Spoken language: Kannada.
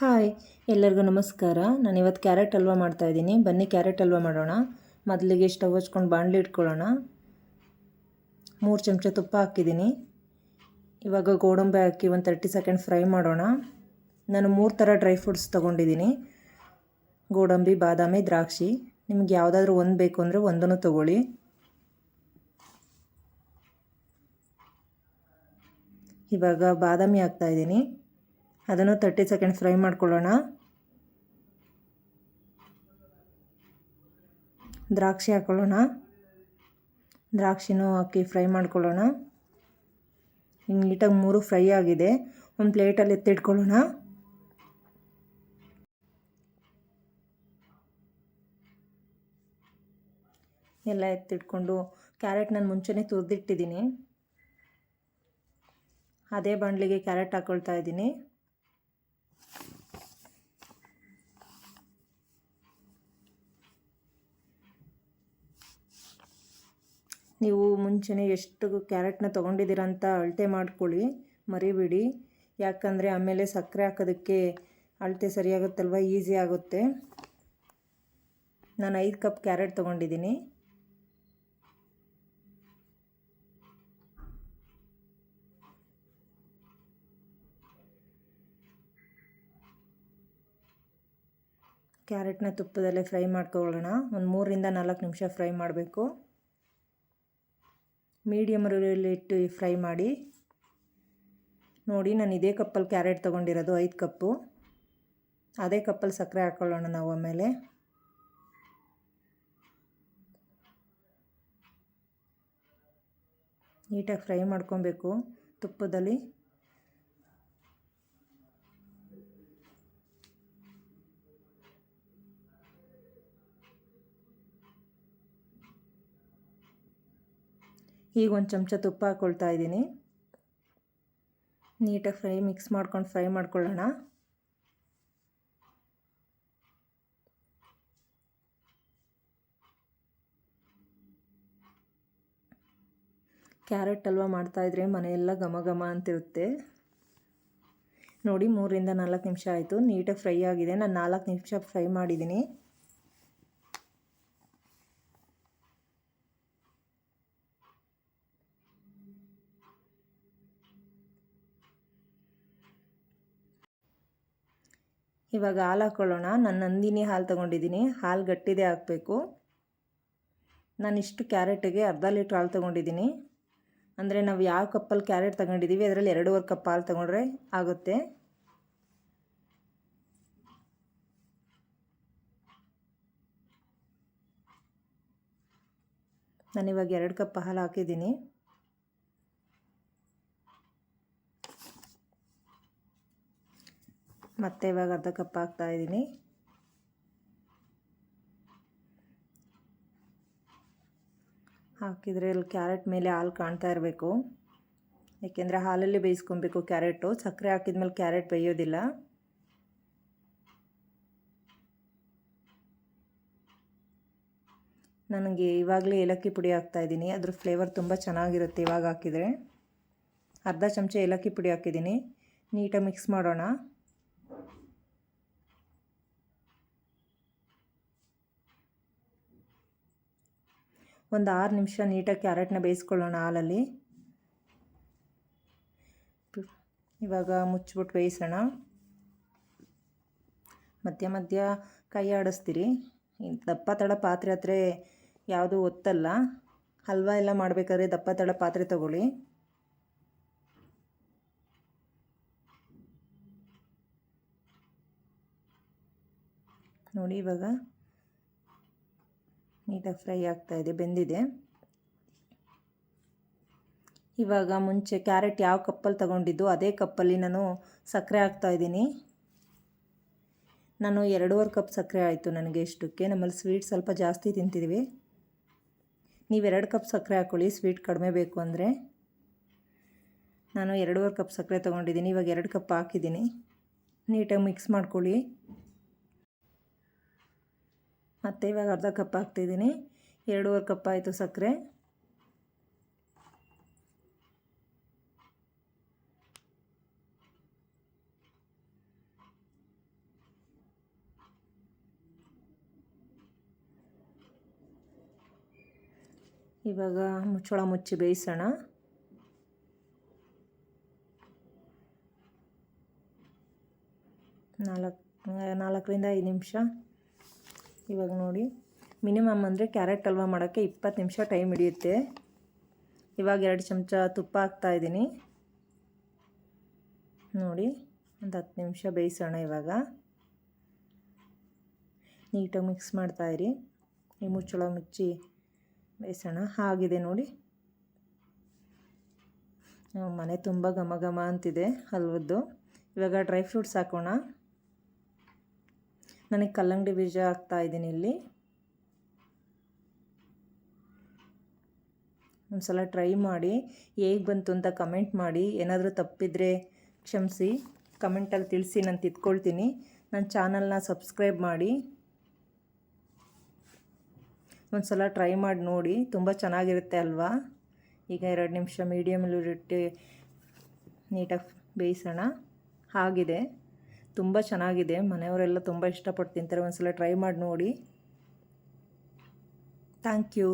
ಹಾಯ್, ಎಲ್ಲರಿಗೂ ನಮಸ್ಕಾರ. ನಾನು ಇವತ್ತು ಕ್ಯಾರೆಟ್ ಹಲ್ವಾ ಮಾಡ್ತಾಯಿದ್ದೀನಿ ಬನ್ನಿ ಕ್ಯಾರೆಟ್ ಹಲ್ವ ಮಾಡೋಣ. ಮೊದಲಿಗೆ ಸ್ಟವ್ ಹಚ್ಕೊಂಡು ಬಾಣಲಿ ಇಟ್ಕೊಳ್ಳೋಣ. ಮೂರು ಚಮಚ ತುಪ್ಪ ಹಾಕಿದ್ದೀನಿ. ಇವಾಗ ಗೋಡಂಬಿ ಹಾಕಿ ಒಂದು ತರ್ಟಿ ಸೆಕೆಂಡ್ ಫ್ರೈ ಮಾಡೋಣ. ನಾನು ಮೂರು ಥರ ಡ್ರೈ ಫ್ರೂಟ್ಸ್ ತೊಗೊಂಡಿದ್ದೀನಿ. ಗೋಡಂಬಿ, ಬಾದಾಮಿ, ದ್ರಾಕ್ಷಿ. ನಿಮ್ಗೆ ಯಾವುದಾದ್ರೂ ಒಂದು ಬೇಕು ಅಂದರೆ ಒಂದನ್ನು ತೊಗೊಳ್ಳಿ. ಇವಾಗ ಬಾದಾಮಿ ಹಾಕ್ತಾಯಿದ್ದೀನಿ ಅದನ್ನು ತರ್ಟಿ ಸೆಕೆಂಡ್ ಫ್ರೈ ಮಾಡ್ಕೊಳ್ಳೋಣ. ದ್ರಾಕ್ಷಿ ಹಾಕ್ಕೊಳ್ಳೋಣ ದ್ರಾಕ್ಷಿನೂ ಹಾಕಿ ಫ್ರೈ ಮಾಡ್ಕೊಳ್ಳೋಣ. ಹಿಂಗೆ ನೀಟಾಗಿ ಮೂರು ಫ್ರೈ ಆಗಿದೆ. ಒಂದು ಪ್ಲೇಟಲ್ಲಿ ಎತ್ತಿಟ್ಕೊಳ್ಳೋಣ. ಎಲ್ಲ ಎತ್ತಿಟ್ಕೊಂಡು ಕ್ಯಾರೆಟ್ ನಾನು ಮುಂಚೆನೇ ತುರಿದಿಟ್ಟಿದ್ದೀನಿ. ಅದೇ ಬಾಣಲಿಗೆ ಕ್ಯಾರೆಟ್ ಹಾಕ್ಕೊಳ್ತಾ ಇದ್ದೀನಿ. ನೀವು ಮುಂಚೆನೇ ಎಷ್ಟು ಕ್ಯಾರೆಟ್ನ ತೊಗೊಂಡಿದ್ದೀರ ಅಂತ ಅಳತೆ ಮಾಡ್ಕೊಳ್ಳಿ, ಮರಿಬಿಡಿ. ಯಾಕಂದರೆ ಆಮೇಲೆ ಸಕ್ಕರೆ ಹಾಕೋದಕ್ಕೆ ಅಳತೆ ಸರಿಯಾಗುತ್ತಲ್ವ, ಈಸಿ ಆಗುತ್ತೆ. ನಾನು ಐದು ಕಪ್ ಕ್ಯಾರೆಟ್ ತೊಗೊಂಡಿದ್ದೀನಿ. ಕ್ಯಾರೆಟ್ನ ತುಪ್ಪದಲ್ಲೇ ಫ್ರೈ ಮಾಡ್ಕೊಳ್ಳೋಣ. ಒಂದು ಮೂರರಿಂದ ನಾಲ್ಕು ನಿಮಿಷ ಫ್ರೈ ಮಾಡಬೇಕು. ಮೀಡಿಯಮ್ ಇಟ್ಟು ಫ್ರೈ ಮಾಡಿ. ನೋಡಿ, ನಾನು ಇದೇ ಕಪ್ಪಲ್ಲಿ ಕ್ಯಾರೆಟ್ ತೊಗೊಂಡಿರೋದು, ಐದು ಕಪ್ಪು. ಅದೇ ಕಪ್ಪಲ್ಲಿ ಸಕ್ಕರೆ ಹಾಕ್ಕೊಳ್ಳೋಣ ನಾವು ಆಮೇಲೆ. ನೀಟಾಗಿ ಫ್ರೈ ಮಾಡ್ಕೊಬೇಕು ತುಪ್ಪದಲ್ಲಿ. ಈಗ ಒಂದು ಚಮಚ ತುಪ್ಪ ಹಾಕ್ಕೊಳ್ತಾ ಇದ್ದೀನಿ. ನೀಟಾಗಿ ಫ್ರೈ, ಮಿಕ್ಸ್ ಮಾಡ್ಕೊಂಡು ಫ್ರೈ ಮಾಡ್ಕೊಳ್ಳೋಣ. ಕ್ಯಾರೆಟ್ ಹಲ್ವ ಮಾಡ್ತಾಯಿದ್ರೆ ಮನೆಯೆಲ್ಲ ಘಮ ಘಮ ಅಂತಿರುತ್ತೆ. ನೋಡಿ ಮೂರಿಂದ ನಾಲ್ಕು ನಿಮಿಷ ಆಯಿತು, ನೀಟಾಗಿ ಫ್ರೈ ಆಗಿದೆ. ನಾನು ನಾಲ್ಕು ನಿಮಿಷ ಫ್ರೈ ಮಾಡಿದ್ದೀನಿ. ಇವಾಗ ಹಾಲು ಹಾಕ್ಕೊಳ್ಳೋಣ ನಾನು ನಂದಿನಿ ಹಾಲು ತೊಗೊಂಡಿದ್ದೀನಿ. ಹಾಲು ಗಟ್ಟಿದೆ ಹಾಕಬೇಕು. ನಾನು ಇಷ್ಟು ಕ್ಯಾರೆಟಿಗೆ ಅರ್ಧ ಲೀಟ್ರ್ ಹಾಲು ತೊಗೊಂಡಿದ್ದೀನಿ. ಅಂದರೆ ನಾವು ಯಾವ ಕಪ್ಪಲ್ಲಿ ಕ್ಯಾರೆಟ್ ತಗೊಂಡಿದ್ದೀವಿ ಅದರಲ್ಲಿ ಎರಡೂವರೆ ಕಪ್ ಹಾಲು ತೊಗೊಂಡ್ರೆ ಆಗುತ್ತೆ. ನಾನಿವಾಗ ಎರಡು ಕಪ್ ಹಾಲು ಹಾಕಿದ್ದೀನಿ. ಮತ್ತೆ ಇವಾಗ ಅರ್ಧ ಕಪ್ ಹಾಕ್ತಾ ಇದ್ದೀನಿ. ಹಾಕಿದರೆ ಅಲ್ಲಿ ಕ್ಯಾರೆಟ್ ಮೇಲೆ ಹಾಲು ಕಾಣ್ತಾ ಇರಬೇಕು. ಏಕೆಂದರೆ ಹಾಲಲ್ಲಿ ಬೇಯಿಸ್ಕೊಬೇಕು ಕ್ಯಾರೆಟು. ಸಕ್ಕರೆ ಹಾಕಿದ್ಮೇಲೆ ಕ್ಯಾರೆಟ್ ಬೇಯೋದಿಲ್ಲ. ನನಗೆ ಇವಾಗಲೇ ಏಲಕ್ಕಿ ಪುಡಿ ಹಾಕ್ತಾಯಿದ್ದೀನಿ ಅದ್ರ ಫ್ಲೇವರ್ ತುಂಬ ಚೆನ್ನಾಗಿರುತ್ತೆ ಇವಾಗ ಹಾಕಿದರೆ. ಅರ್ಧ ಚಮಚ ಏಲಕ್ಕಿ ಪುಡಿ ಹಾಕಿದ್ದೀನಿ. ನೀಟಾಗಿ ಮಿಕ್ಸ್ ಮಾಡೋಣ. ಒಂದು ಆರು ನಿಮಿಷ ನೀಟಾಗಿ ಕ್ಯಾರೆಟ್ನ ಬೇಯಿಸ್ಕೊಳ್ಳೋಣ ಹಾಲಲ್ಲಿ. ಇವಾಗ ಮುಚ್ಚಿಬಿಟ್ಟು ಬೇಯಿಸೋಣ. ಮಧ್ಯ ಮಧ್ಯ ಕೈ ಆಡಿಸ್ತೀರಿ. ದಪ್ಪ ತಡ ಪಾತ್ರೆ ಹತ್ರ ಯಾವುದು ಒತ್ತಲ್ಲ. ಹಲ್ವಾ ಎಲ್ಲ ಮಾಡಬೇಕಾದ್ರೆ ದಪ್ಪ ತಡ ಪಾತ್ರೆ ತಗೊಳ್ಳಿ. ನೋಡಿ ಇವಾಗ ನೀಟಾಗಿ ಫ್ರೈ ಆಗ್ತಾಯಿದೆ ಬೆಂದಿದೆ. ಇವಾಗ ಮುಂಚೆ ಕ್ಯಾರೆಟ್ ಯಾವ ಕಪ್ಪಲ್ಲಿ ತಗೊಂಡಿದ್ದು ಅದೇ ಕಪ್ಪಲ್ಲಿ ನಾನು ಸಕ್ಕರೆ ಹಾಕ್ತಾಯಿದ್ದೀನಿ ನಾನು ಎರಡೂವರೆ ಕಪ್ ಸಕ್ಕರೆ ಆಯಿತು ನನಗೆ ಇಷ್ಟಕ್ಕೆ. ನಮ್ಮಲ್ಲಿ ಸ್ವೀಟ್ ಸ್ವಲ್ಪ ಜಾಸ್ತಿ ತಿಂತಿದ್ವಿ. ನೀವು ಎರಡು ಕಪ್ ಸಕ್ಕರೆ ಹಾಕ್ಕೊಳ್ಳಿ ಸ್ವೀಟ್ ಕಡಿಮೆ ಬೇಕು ಅಂದರೆ. ನಾನು ಎರಡೂವರೆ ಕಪ್ ಸಕ್ಕರೆ ತೊಗೊಂಡಿದ್ದೀನಿ, ಇವಾಗ ಎರಡು ಕಪ್ ಹಾಕಿದ್ದೀನಿ. ನೀಟಾಗಿ ಮಿಕ್ಸ್ ಮಾಡ್ಕೊಳ್ಳಿ. ಮತ್ತು ಇವಾಗ ಅರ್ಧ ಕಪ್ ಹಾಕ್ತಿದ್ದೀನಿ. ಎರಡೂವರೆ ಕಪ್ ಆಯಿತು ಸಕ್ಕರೆ. ಇವಾಗ ಮುಚ್ಚಳ ಮುಚ್ಚಿ ಬೇಯಿಸೋಣ. ನಾಲ್ಕು, ನಾಲ್ಕರಿಂದ ಐದು ನಿಮಿಷ. ಇವಾಗ ನೋಡಿ. ಮಿನಿಮಮ್ ಅಂದರೆ ಕ್ಯಾರೆಟ್ ಹಲ್ವ ಮಾಡೋಕ್ಕೆ ಇಪ್ಪತ್ತು ನಿಮಿಷ ಟೈಮ್ ಹಿಡಿಯುತ್ತೆ. ಇವಾಗ ಎರಡು ಚಮಚ ತುಪ್ಪ ಹಾಕ್ತಾಯಿದ್ದೀನಿ ನೋಡಿ, ಒಂದು ಹತ್ತು ನಿಮಿಷ ಬೇಯಿಸೋಣ ಇವಾಗ. ನೀಟಾಗಿ ಮಿಕ್ಸ್ ಮಾಡ್ತಾಯಿರಿ ಈ ಮುಚ್ಚಳ ಮುಚ್ಚಿ ಬೇಯಿಸೋಣ. ಆಗಿದೆ ನೋಡಿ. ಮನೆ ತುಂಬ ಘಮ ಘಮ ಅಂತಿದೆ ಹಲ್ವದ್ದು ಇವಾಗ ಡ್ರೈ ಫ್ರೂಟ್ಸ್ ಹಾಕೋಣ. ನನಗೆ ಕಲ್ಲಂಗಡಿ ಬೀಜ ಹಾಕ್ತಾ ಇದ್ದೀನಿ ಇಲ್ಲಿ. ಒಂದು ಸಲ ಟ್ರೈ ಮಾಡಿ, ಹೇಗೆ ಬಂತು ಅಂತ ಕಮೆಂಟ್ ಮಾಡಿ. ಏನಾದರೂ ತಪ್ಪಿದರೆ ಕ್ಷಮಿಸಿ ಕಮೆಂಟಲ್ಲಿ ತಿಳಿಸಿ, ನಾನು ತಿದ್ಕೊಳ್ತೀನಿ. ನನ್ನ ಚಾನಲ್ನ ಸಬ್ಸ್ಕ್ರೈಬ್ ಮಾಡಿ. ಒಂದು ಸಲ ಟ್ರೈ ಮಾಡಿ ನೋಡಿ, ತುಂಬ ಚೆನ್ನಾಗಿರುತ್ತೆ ಅಲ್ವಾ? ಈಗ ಎರಡು ನಿಮಿಷ ಮೀಡಿಯಮಲ್ಲಿ ಇಟ್ಟು ನೀಟಾಗಿ ಬೇಯಿಸೋಣ. ಆಗಿದೆ ತುಂಬ ಚೆನ್ನಾಗಿದೆ. ಮನೆಯವರೆಲ್ಲ ತುಂಬ ಇಷ್ಟಪಟ್ಟು ತಿಂತಾರೆ. ಒಂದು ಸಲ ಟ್ರೈ ಮಾಡಿ ನೋಡಿ. Thank you